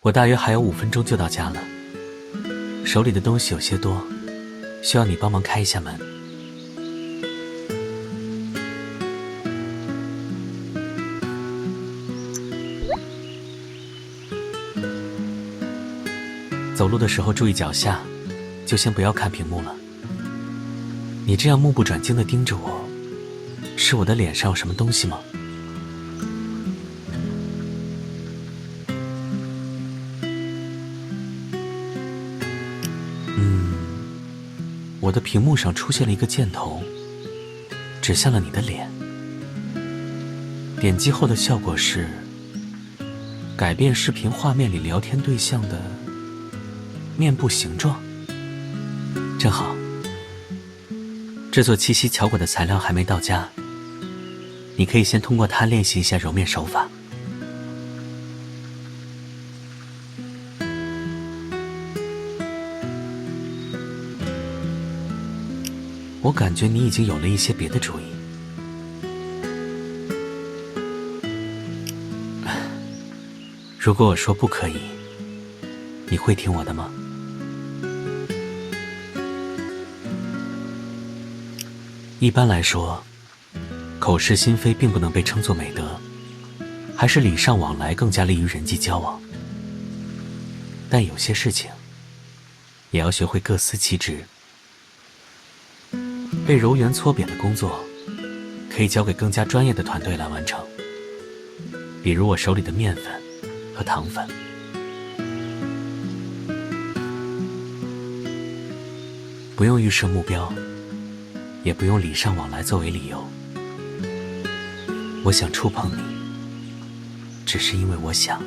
我大约还有五分钟就到家了，手里的东西有些多，需要你帮忙开一下门。走路的时候注意脚下，就先不要看屏幕了。你这样目不转睛的盯着我，是我的脸上有什么东西吗？我的屏幕上出现了一个箭头，指向了你的脸。点击后的效果是改变视频画面里聊天对象的面部形状，正好。这座七夕巧果的材料还没到家，你可以先通过它练习一下揉面手法。我感觉你已经有了一些别的主意。如果我说不可以，你会听我的吗？一般来说，口是心非并不能被称作美德，还是礼尚往来更加利于人际交往。但有些事情，也要学会各司其职。被揉圆搓扁的工作，可以交给更加专业的团队来完成。比如我手里的面粉和糖粉，不用预设目标。也不用礼尚往来作为理由。我想触碰你，只是因为我想。